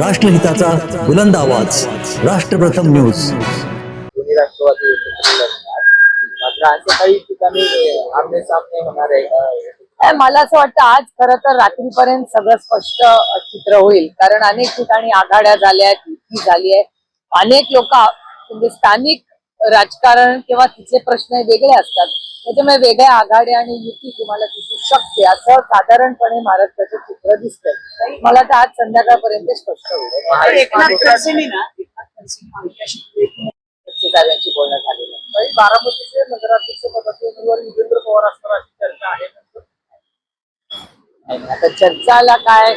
राष्ट्रहिताचा बुलंद आवाज. राष्ट्रप्रथम न्यूज. राष्ट्रवादी मात्र काही ठिकाणी आमने सामने होणार आहे मला असं वाटतं आज खरं तर रात्रीपर्यंत सगळं स्पष्ट चित्र होईल. कारण अनेक ठिकाणी आघाड्या झाल्या आहेत युती झाली आहे. अनेक लोक म्हणजे स्थानिक राजकारण किंवा तिथले प्रश्न वेगळे असतात. त्याच्यामुळे वेगळ्या आघाड्या आणि युती तुम्हाला दिसू शकते. असं साधारणपणे महाराष्ट्राचं चित्र दिसतंय. मला तर आज संध्याकाळपर्यंत स्पष्ट होईल. एकनाथ खडसेंनी ना बोलणं झालेलं आहे. काही बारामतीचे नगराध्यक्ष पदाचे उमेदवार युगेंद्र पवार असणार अशी चर्चा आहे. नाही, आता चर्चाला काय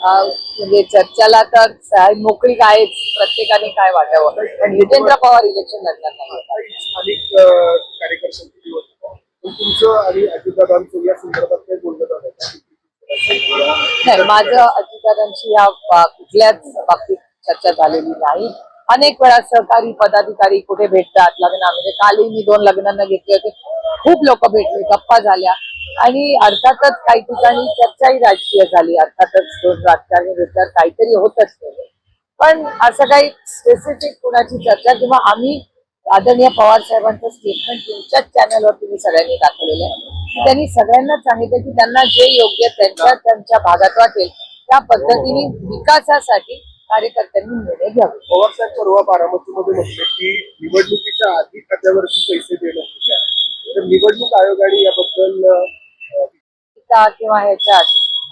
म्हणजे चर्चाला तर मोकळीक आहेच प्रत्येकाने काय वाटावं? पण युगेंद्र पवार इलेक्शन लढणार नाही काही स्थानिक पण तुमचं आणि अजितदादांचं या संदर्भात काही बोलणं झालं नाही माझं अजितदादांशी या कुठल्याच बाबतीत चर्चा झालेली नाही. अनेक वेळा सहकारी पदाधिकारी कुठे भेटतात लग्नामध्ये. कालही मी दोन लग्नांना घेतले होते. खूप लोक भेटले गप्पा झाल्या. आणि अर्थातच काही ठिकाणी चर्चाही राजकीय झाली. अर्थातच दोन राजकारणी भेटतात काहीतरी होतच नाही पण असं काही स्पेसिफिक कुणाची चर्चा किंवा आम्ही आदरणीय पवार साहेबांचं स्टेटमेंट तुमच्याच चॅनलवर तुम्ही सगळ्यांनी दाखवलेलं आहे. की त्यांनी सगळ्यांना सांगितलं की त्यांना जे योग्य त्यांच्या त्यांच्या भागात वाटेल त्या पद्धतीने विकासासाठी कार्यकर्त्यांनी निर्णय घ्यावे. पवार साहेब परवा बारामतीमध्ये म्हटले की निवडणुकीच्या आधी खात्यावरती पैसे देणं तर निवडणूक आयोगाने याबद्दल किंवा ह्याच्यात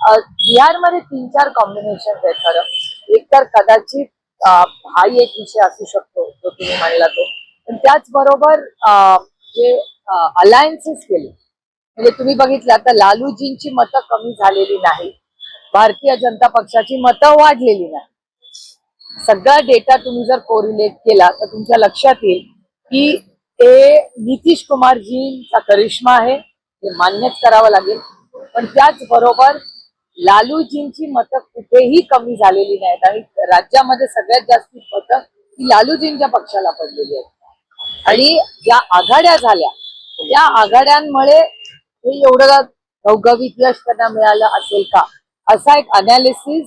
अ, बिहारमध्ये तीन चार कॉम्बिनेशन आहेत खरं. एक तर कदाचित हाही एक विषय असू शकतो जो तुम्ही म्हणला तो. पण त्याचबरोबर अ, जे अलायन्सेस केले म्हणजे तुम्ही बघितलं आता लालूजींची मतं कमी झालेली नाही भारतीय जनता पक्षाची मतं वाढलेली नाही सगळा डेटा तुम्ही जर कोरिलेट केला तर तुमच्या लक्षात येईल की ते नितीश कुमारजींचा करिश्मा आहे हे मान्यच करावं लागेल. पण त्याचबरोबर लालूजींची मतं कुठेही कमी झालेली नाहीत आणि राज्यामध्ये सगळ्यात जास्त मतं ही लालूजींच्या पक्षाला पडलेली आहेत. आणि या आघाड्या झाल्या. या आघाड्यांमुळे हे एवढं घवघवीत यश त्यांना मिळालं असेल का? असा एक अनालिसिस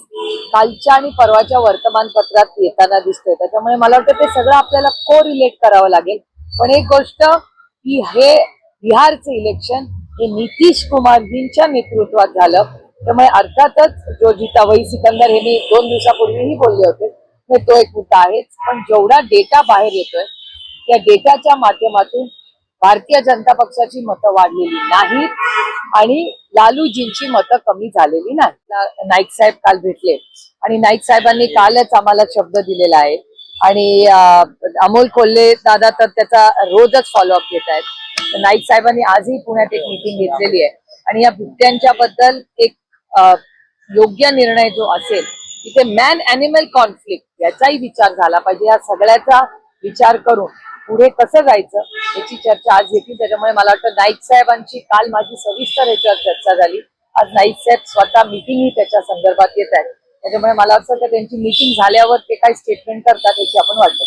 कालच्या आणि परवाच्या वर्तमानपत्रात येताना दिसतोय. त्याच्यामुळे मला वाटतं ते सगळं आपल्याला को रिलेट करावं लागेल. पण एक गोष्ट की हे बिहारचे इलेक्शन हे नितीश कुमारजींच्या नेतृत्वात झालं. त्यामुळे अर्थातच जो जिता वही सिकंदर हे मी दोन दिवसापूर्वीही बोलले होते. तो एक मुद्दा आहेच. पण जेवढा डेटा बाहेर येतोय या डेटाच्या माध्यमातून भारतीय जनता पक्षाची मतं वाढलेली नाहीत आणि लालूजींची मतं कमी झालेली नाही ना- नाईक साहेब काल भेटले. आणि नाईक साहेबांनी कालच आम्हाला शब्द दिलेला आहे. आणि अमोल कोल्हे दादा तर त्याचा रोजच फॉलोअप घेत आहेत. नाईक साहेबांनी आजही पुण्यात एक मीटिंग घेतलेली आहे. आणि या बिबट्यांच्या बद्दल एक योग्य निर्णय जो असेल तिथे मॅन अॅनिमल कॉन्फ्लिक्ट याचाही विचार झाला पाहिजे. या सगळ्याचा विचार करून पुढे कसं जायचं याची चर्चा आज घेतली. त्याच्यामुळे मला वाटतं नाईक साहेबांची काल माझी सविस्तर याच्यावर चर्चा झाली. आज नाईक साहेब स्वतः मिटिंगही त्याच्या संदर्भात येत आहेत. त्याच्यामुळे मला असं वाटतं त्यांची मीटिंग झाल्यावर ते काय स्टेटमेंट करतात याची आपण वाटत